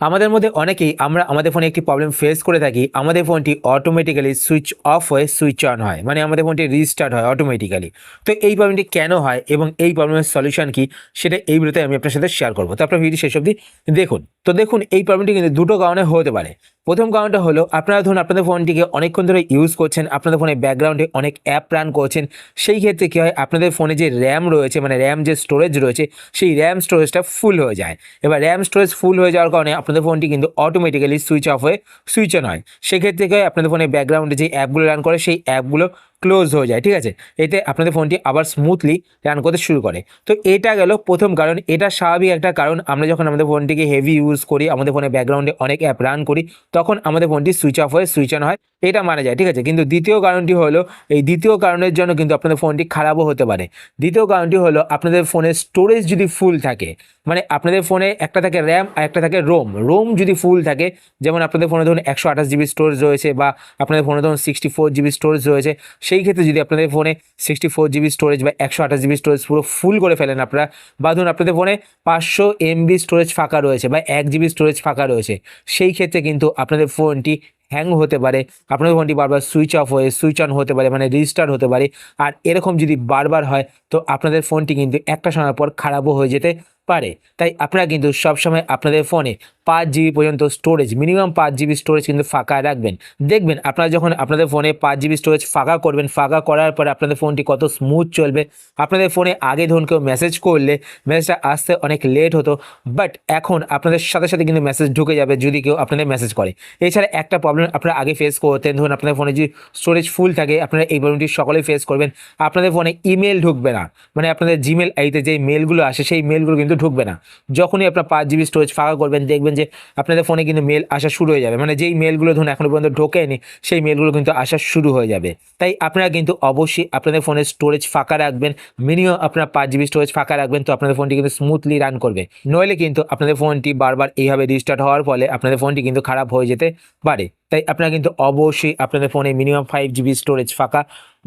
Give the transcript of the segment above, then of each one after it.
আমাদের মধ্যে অনেকেই আমরা আমাদের ফোনে একটি প্রবলেম ফেস করে থাকি, আমাদের ফোনটি অটোমেটিক্যালি সুইচ অফ হয়ে সুইচ অন হয়। মানে আমাদের ফোনটি রিস্টার্ট হয় অটোমেটিক্যালি তো এই প্রবলেমটি কেন হয় এবং এই প্রবলেমের সলিউশন কী, সেটা এই ভিডিওতে আমি আপনার সাথে শেয়ার করব। তো আপনার ভিডিও শেষ অবধি দেখুন। তো দেখুন, এই প্রবলেমটি কিন্তু দুটো কারণে হতে পারে। প্রথম কারণটা হলো, আপনারা ধরুন, আপনাদের ফোনটিকে অনেকক্ষণ ধরে ইউজ করছেন, আপনাদের ফোনে ব্যাকগ্রাউন্ডে অনেক অ্যাপ রান করছেন, সেই ক্ষেত্রে কী হয়, আপনাদের ফোনে যে র্যাম রয়েছে মানে র্যাম যে স্টোরেজ রয়েছে, সেই র্যাম স্টোরেজটা ফুল হয়ে যায়। এবার র্যাম স্টোরেজ ফুল হয়ে যাওয়ার কারণে আপনাদের ফোনটি কিন্তু অটোমেটিক্যালি সুইচ অফ হয়ে সুইচ অন হয়। সেক্ষেত্রে কী হয়, আপনাদের ফোনে ব্যাকগ্রাউন্ডে যে অ্যাপগুলো রান করে, সেই অ্যাপগুলো ক্লোজ হয়ে যায়, ঠিক আছে? এতে আপনাদের ফোনটি আবার স্মুথলি রান করতে শুরু করে। তো এটা গেল প্রথম কারণ, এটা স্বাভাবিক একটা কারণ। আমরা যখন আমাদের ফোনটিকে হেভি ইউজ করি, আমাদের ফোনে ব্যাকগ্রাউন্ডে অনেক অ্যাপ রান করি, তখন আমাদের ফোনটি সুইচ অফ হয়ে সুইচ অন হয়। এটা মানা যায়, ঠিক আছে? কিন্তু দ্বিতীয় কারণটি হলো, এই দ্বিতীয় কারণের জন্য কিন্তু আপনাদের ফোনটি খারাপও হতে পারে। দ্বিতীয় কারণটি হলো, আপনাদের ফোনের স্টোরেজ যদি ফুল থাকে মানে আপনাদের ফোনে একটা থাকে র্যাম আর একটা থাকে রোম রোম যদি ফুল থাকে, যেমন আপনাদের ফোনে ধরুন একশো আঠাশ জিবি স্টোরেজ রয়েছে বা আপনাদের ফোনে ধরুন সিক্সটি ফোর জিবি স্টোরেজ রয়েছে, সেই ক্ষেত্রে যদি আপনাদের ফোনে সিক্সটি ফোর জিবি স্টোরেজ বা একশো আঠাশ জিবি স্টোরেজ পুরো ফুল করে ফেলেন আপনারা, বা ধরুন আপনাদের ফোনে পাঁচশো এমবি স্টোরেজ ফাঁকা রয়েছে বা এক জিবি স্টোরেজ ফাঁকা রয়েছে, সেই ক্ষেত্রে কিন্তু আপনাদের ফোনটি হ্যাং হতে পারে আপনাদের ফোনটি বারবার সুইচ অফ হয়ে সুইচ অন হতে পারে মানে রেজিস্টার হতে পারে। আর এরকম যদি বারবার হয়, তো আপনাদের ফোনটি কিন্তু একটা সময় পর খারাপও হয়ে যেতে পারে। তাই আপনারা কিন্তু সবসময় আপনাদের ফোনে পাঁচ জিবি পর্যন্ত স্টোরেজ মিনিমাম পাঁচ জিবি স্টোরেজ কিন্তু ফাঁকা রাখবেন। দেখবেন আপনারা যখন আপনাদের ফোনে পাঁচ জিবি স্টোরেজ ফাঁকা করবেন, ফাঁকা করার পরে আপনাদের ফোনটি কত স্মুথ চলবে। আপনাদের ফোনে আগে ধরুন কেউ মেসেজ করলে মেসেজটা আসতে অনেক লেট হতো বাট এখন আপনাদের সাথে সাথে কিন্তু মেসেজ ঢুকে যাবে যদি কেউ আপনাদের মেসেজ করে। এছাড়া একটা প্রবলেম আপনারা আগে ফেস করতেন, ধরুন আপনাদের ফোনে যদি স্টোরেজ ফুল থাকে, আপনারা এই প্রবলেমটি সকলেই ফেস করবেন। আপনাদের ফোনে ইমেল ঢুকবে না। মানে আপনাদের জিমেল আইতে যে মেলগুলো আসে, সেই মেলগুলো কিন্তু ঢুকবে না। যখনই আপনার পাঁচ জিবি স্টোরেজ ফাঁকা করবেন, দেখবেন যে আপনাদের ফোনে কিন্তু মেল আসা শুরু হয়ে যাবে। মানে যেই মেলগুলো ধরুন এখনও পর্যন্ত ঢোকেনি, সেই মেলগুলো কিন্তু আসা শুরু হয়ে যাবে। তাই আপনারা কিন্তু অবশ্যই আপনাদের ফোনের স্টোরেজ ফাঁকা রাখবেন। মিনিমাম আপনার পাঁচ জিবি স্টোরেজ ফাঁকা রাখবেন, তো আপনাদের ফোনটি কিন্তু স্মুথলি রান করবে। নইলে কিন্তু আপনাদের ফোনটি বারবার এইভাবে রিস্টার্ট হওয়ার ফলে আপনাদের ফোনটি কিন্তু খারাপ হয়ে যেতে পারে। তাই আপনারা কিন্তু অবশ্যই আপনাদের ফোনে মিনিমাম ফাইভ জিবি স্টোরেজ ফাঁকা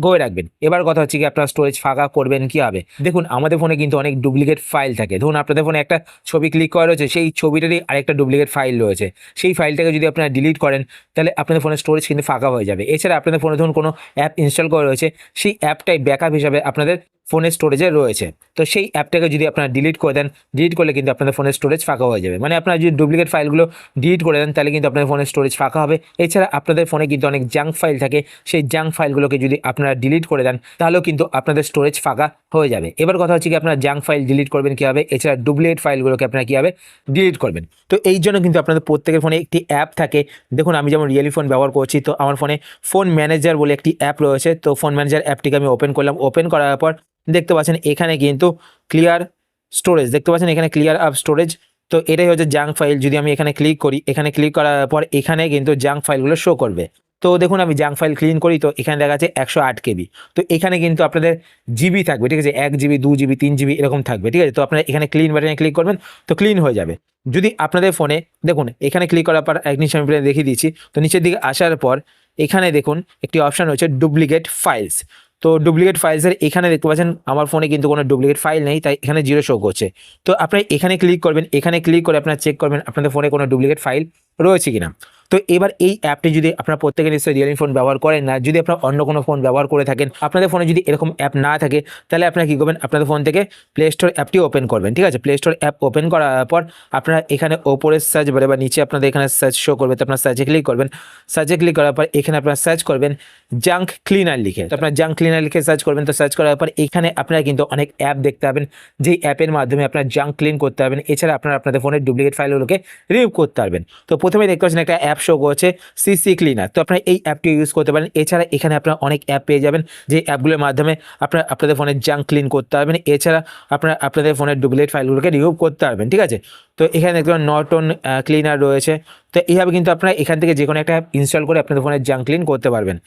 করে রাখবেন। এবার কথা হচ্ছে কি, আপনারা স্টোরেজ ফাঁকা করবেন কি হবে দেখুন, আমাদের ফোনে কিন্তু অনেক ডুপ্লিকেট ফাইল থাকে। ধরুন, আপনাদের ফোনে একটা ছবি ক্লিক করা রয়েছে, সেই ছবিটারই আরেকটা ডুপ্লিকেট ফাইল রয়েছে। সেই ফাইলটাকে যদি আপনারা ডিলিট করেন, তাহলে আপনাদের ফোনের স্টোরেজ কিন্তু ফাঁকা হয়ে যাবে। এছাড়া আপনাদের ফোনে ধরুন কোনো অ্যাপ ইনস্টল করা রয়েছে, সেই অ্যাপটাই ব্যাকআপ হিসাবে আপনাদের ফোনের স্টোরেজে রয়েছে। তো সেই অ্যাপটাকে যদি আপনারা ডিলিট করে দেন ডিলিট করলে কিন্তু আপনাদের ফোনের স্টোরেজ ফাঁকা হয়ে যাবে। মানে আপনারা যদি ডুপ্লিকেট ফাইলগুলো ডিলিট করে দেন, তাহলে কিন্তু আপনাদের ফোনের স্টোরেজ ফাঁকা হবে। এছাড়া আপনাদের ফোনে কিন্তু অনেক জাঙ্ক ফাইল থাকে। সেই জাঙ্ক ফাইলগুলোকে যদি আপনারা ডিলিট করে দেন, তাহলেও কিন্তু আপনাদের স্টোরেজ ফাঁকা হয়ে যাবে। এবার কথা হচ্ছে কি, আপনারা জাঙ্ক ফাইল ডিলিট করবেন কীভাবে? এছাড়া ডুপ্লিকেট ফাইলগুলোকে আপনারা কীভাবে ডিলিট করবেন? তো এই জন্য কিন্তু আপনাদের প্রত্যেকের ফোনে একটি অ্যাপ থাকে। দেখুন, আমি যেমন রিয়েলি ফোন ব্যবহার করছি, তো আমার ফোনে ফোন ম্যানেজার বলে একটি অ্যাপ রয়েছে। তো ফোন ম্যানেজার অ্যাপটিকে আমি ওপেন করলাম। ওপেন করার পর দেখতে পাচ্ছেন এখানে কিন্তু ক্লিয়ার স্টোরেজ দেখতে পাচ্ছেন এখানে ক্লিয়ার আপ স্টোরেজ তো এটাই হচ্ছে জাঙ্ক ফাইল যদি আমি এখানে ক্লিক করি, এখানে ক্লিক করার পর এখানে কিন্তু জাঙ্ক ফাইলগুলো শো করবে। তো দেখুন আমি জাঙ্ক ফাইল ক্লিন করি, তো এখানে দেখা যাচ্ছে একশো আট কেবি। তো এখানে কিন্তু আপনাদের জিবি থাকবে, ঠিক আছে? এক জিবি দু জিবি তিন জিবি এরকম থাকবে, ঠিক আছে? তো আপনারা এখানে ক্লিন বাটনে ক্লিক করবেন, তো ক্লিন হয়ে যাবে। যদি আপনাদের ফোনে দেখুন, এখানে ক্লিক করার পর এক নিচে আমি দেখিয়ে দিচ্ছি, তো নিচের দিকে আসার পর এখানে দেখুন, একটি অপশান রয়েছে ডুপ্লিকেট ফাইলস তো ডুপ্লিকেট ফাইলসের এখানে দেখতে পাচ্ছেন, আমার ফোনে কিন্তু কোনো ডুপ্লিকেট ফাইল নেই, তাই এখানে জিরো শো করছে। তো আপনি এখানে ক্লিক করবেন, এখানে ক্লিক করে আপনার চেক করবেন, আপনাদের ফোনে কোনো ডুপ্লিকেট ফাইল রয়েছে কিনা। তো এবার এই অ্যাপটি যদি আপনারা প্রত্যেকে নিশ্চয়ই রিয়েলমি ফোন ব্যবহার করেন না, যদি আপনারা অন্য কোনো ফোন ব্যবহার করে থাকেন, আপনাদের ফোনে যদি এরকম অ্যাপ না থাকে, তাহলে আপনারা কী করবেন? আপনাদের ফোন থেকে প্লে স্টোর অ্যাপটি ওপেন করবেন, ঠিক আছে? প্লে স্টোর অ্যাপ ওপেন করার পর আপনারা এখানে ওপরে সার্চ বারে বা নিচে আপনাদের এখানে সার্চ শো করবে, তো আপনার সার্চে ক্লিক করবেন। সার্চে ক্লিক করার পর এখানে আপনারা সার্চ করবেন জাঙ্ক ক্লিনার লিখে। তো আপনার জাঙ্ক ক্লিনার লিখে সার্চ করবেন, তো সার্চ করার পর এখানে আপনারা কিন্তু অনেক অ্যাপ দেখতে পাবেন, যেই অ্যাপের মাধ্যমে আপনারা জাঙ্ক ক্লিন করতে পারবেন। এছাড়া আপনারা আপনাদের ফোনের ডুপ্লিকেট ফাইলগুলোকে রিমুভ করতে পারবেন। তো প্রথমে দেখতে পাচ্ছেন একটা অ্যাপ শো করছে সিসি ক্লিনার তো আপনারা এই অ্যাপটি ইউজ করতে পারেন। এছাড়া এখানে আপনারা অনেক অ্যাপ পেয়ে যাবেন যে অ্যাপগুলোর মাধ্যমে আপনারা আপনাদের ফোনের জাঙ্ক ক্লিন করতে পারবেন। এছাড়া আপনারা আপনাদের ফোনের ডুপ্লিকেট ফাইলগুলোকে রিমুভ করতে পারবেন, ঠিক আছে? তো এখানে দেখতে পাবেন নটন ক্লিনার রয়েছে। তো এইভাবে কিন্তু আপনারা এখান থেকে যে কোনো একটা অ্যাপ ইনস্টল করে আপনাদের ফোনের জাঙ্ক ক্লিন করতে পারবেন।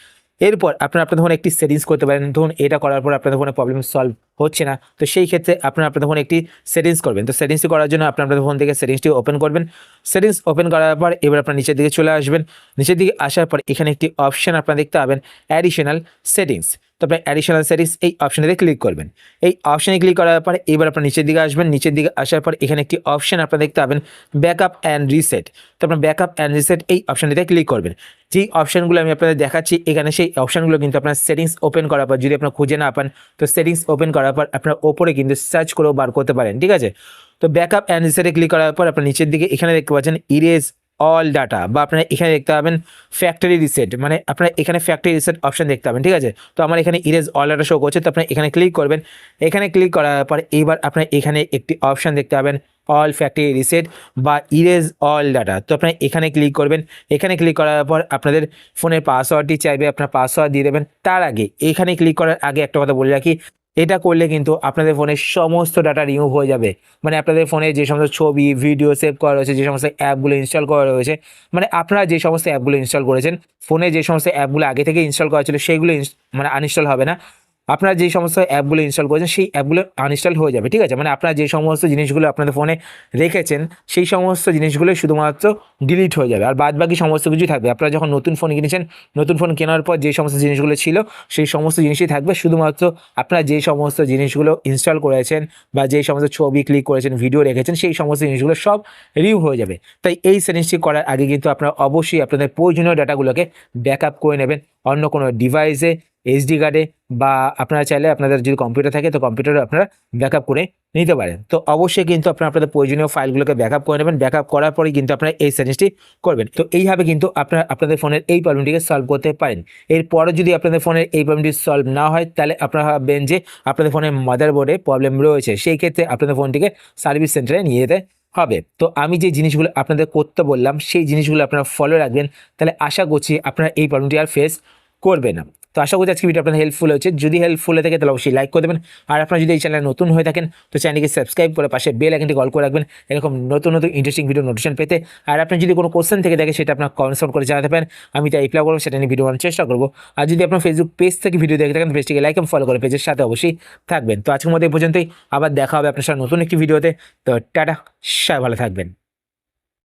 এরপর আপনারা আপনাদের ফোনে একটি সেটিংস করতে পারেন। ধরুন এটা করার পর আপনাদের ফোনে প্রবলেম সলভ হচ্ছে না। তো সেই ক্ষেত্রে আপনারা আপনাদের ফোনে একটি সেটিংস করবেন। তো সেটিংসটি করার জন্য আপনার আপনাদের ফোন থেকে সেটিংসটি ওপেন করবেন। সেটিংস ওপেন করার পর এবার আপনার নিচের দিকে চলে আসবেন। নিচের দিকে আসার পর এখানে একটি অপশান আপনারা দেখতে পাবেন অ্যাডিশনাল সেটিংস তো আপনার অ্যাডিশনাল সেটিংস এই অপশানেতে ক্লিক করবেন। এই অপশানে ক্লিক করার পরে এবার আপনার নিচের দিকে আসবেন। নিচের দিকে আসার পর এখানে একটি অপশান আপনারা দেখতে পাবেন ব্যাকআপ অ্যান্ড রিসেট তো আপনার ব্যাকআপ অ্যান্ড রিসেট এই অপশানটিতে ক্লিক করবেন। যেই অপশানগুলো আমি আপনাদের দেখাচ্ছি, এখানে সেই অপশানগুলো কিন্তু আপনার সেটিংস ওপেন করার পর, যদি আপনার খুঁজে না পান, তো সেটিংস ওপেন করার পর আপনার ওপরে কিন্তু সার্চ করেও বার করতে পারেন, ঠিক আছে? তো ব্যাকআপ অ্যান্ড রিসেটে ক্লিক করার পর আপনার নিচের দিকে এখানে দেখতে পাচ্ছেন ইরেজ অল ডাটা বা আপনারা এখানে দেখতে পাবেন ফ্যাক্টরি রিসেট মানে আপনারা এখানে ফ্যাক্টরি রিসেট অপশন দেখতে পাবেন, ঠিক আছে? তো আমার এখানে ইরেজ অল ডাটা শো করছে, তো আপনার এখানে ক্লিক করবেন। এখানে ক্লিক করার পর এইবার আপনার এখানে একটি অপশান দেখতে পাবেন অল ফ্যাক্টরি রিসেট বা ইরেজ অল ডাটা তো আপনার এখানে ক্লিক করবেন। এখানে ক্লিক করার পর আপনাদের ফোনের পাসওয়ার্ডটি চাইবে, আপনার পাসওয়ার্ড দিয়ে দেবেন। তার আগে এখানে ক্লিক করার আগে একটা কথা বলে রাখি এটা করলে কিন্তু আপনাদের ফোনের সমস্ত ডাটা রিমুভ হয়ে যাবে। মানে আপনাদের ফোনে যে সমস্ত ছবি ভিডিও সেভ করা রয়েছে, যে সমস্ত অ্যাপগুলো ইনস্টল করা রয়েছে মানে আপনারা যে সমস্ত অ্যাপগুলো ইনস্টল করেছেন ফোনে যে সমস্ত অ্যাপগুলো আগে থেকে ইনস্টল করা ছিল, সেগুলো মানে আনইনস্টল হবে না। আপনারা যে সমস্ত অ্যাপগুলো ইনস্টল করেছেন, সেই অ্যাপগুলো আনইনস্টল হয়ে যাবে, ঠিক আছে? মানে আপনারা যে সমস্ত জিনিসগুলো আপনাদের ফোনে রেখেছেন, সেই সমস্ত জিনিসগুলো শুধুমাত্র ডিলিট হয়ে যাবে। আর বাদ বাকি সমস্ত কিছুই থাকবে। আপনারা যখন নতুন ফোন কিনেছেন, নতুন ফোন কেনার পর যে সমস্ত জিনিসগুলো ছিল, সেই সমস্ত জিনিসই থাকবে। শুধুমাত্র আপনারা যে সমস্ত জিনিসগুলো ইনস্টল করেছেন বা যে সমস্ত ছবি ক্লিক করেছেন ভিডিও রেখেছেন, সেই সমস্ত জিনিসগুলো সব রিভিউ হয়ে যাবে। তাই এই সেটিংসটি করার আগে কিন্তু আপনারা অবশ্যই আপনাদের প্রয়োজনীয় ডাটাগুলোকে ব্যাকআপ করে নেবেন। অন্য কোনো ডিভাইসে এইচডি কার্ডে বা আপনারা চাইলে আপনাদের যদি কম্পিউটার থাকে, তো কম্পিউটারে আপনারা ব্যাকআপ করে নিতে পারেন। তো অবশ্যই কিন্তু আপনারা আপনাদের প্রয়োজনীয় ফাইলগুলোকে ব্যাকআপ করে নেবেন। ব্যাকআপ করার পরেই কিন্তু আপনারা এই সেটিংসটি করবেন। তো এইভাবে কিন্তু আপনারা আপনাদের ফোনের এই প্রবলেমটিকে সলভ করতে পারেন। এরপরে যদি আপনাদের ফোনের এই প্রবলেমটি সলভ না হয়, তাহলে আপনারা ভাববেন যে আপনাদের ফোনের মাদারবোর্ডে প্রবলেম রয়েছে। সেই ক্ষেত্রে আপনাদের ফোনটিকে সার্ভিস সেন্টারে নিয়ে যেতে হবে। তো আমি যে জিনিসগুলো আপনাদের করতে বললাম, সেই জিনিসগুলো আপনারা ফলো রাখবেন। তাহলে আশা করছি আপনারা এই প্রবলেমটি আর ফেস করবে না। তো আশা করছি আজকে ভিডিও আপনাদের হেল্পফুল হয়েছে। যদি হেল্পফুল হয়ে থাকে, তাহলে অবশ্যই লাইক করে দেবেন। আর আপনারা যদি এই চ্যানেলে নতুন হয়ে থাকেন, তো চ্যানেলকে সাবস্ক্রাইব করে পাশে বেল আইকনটি কল করে রাখবেন। এরকম নতুন নতুন ইন্টারেস্টিং ভিডিও নোটিশন পেতে। আর আপনার যদি কোনো কোশ্চেন থেকে থাকে, সেটা আপনার কমেন্ট করে জানাতে পারেন। আমি তাই রিপ্লাই করব, সেটা নিয়ে ভিডিও বানানোর চেষ্টা করব। আর যদি আপনার ফেসবুক পেজ থেকে ভিডিও দেখে থাকেন পেজটিকে লাইক এবং ফলো করে পেজের সাথে অবশ্যই থাকবেন। তো আজকের মধ্যে এই পর্যন্তই। আবার দেখা হবে আপনার সাথে নতুন একটি ভিডিওতে তো টাটা, সবাই ভালো থাকবেন।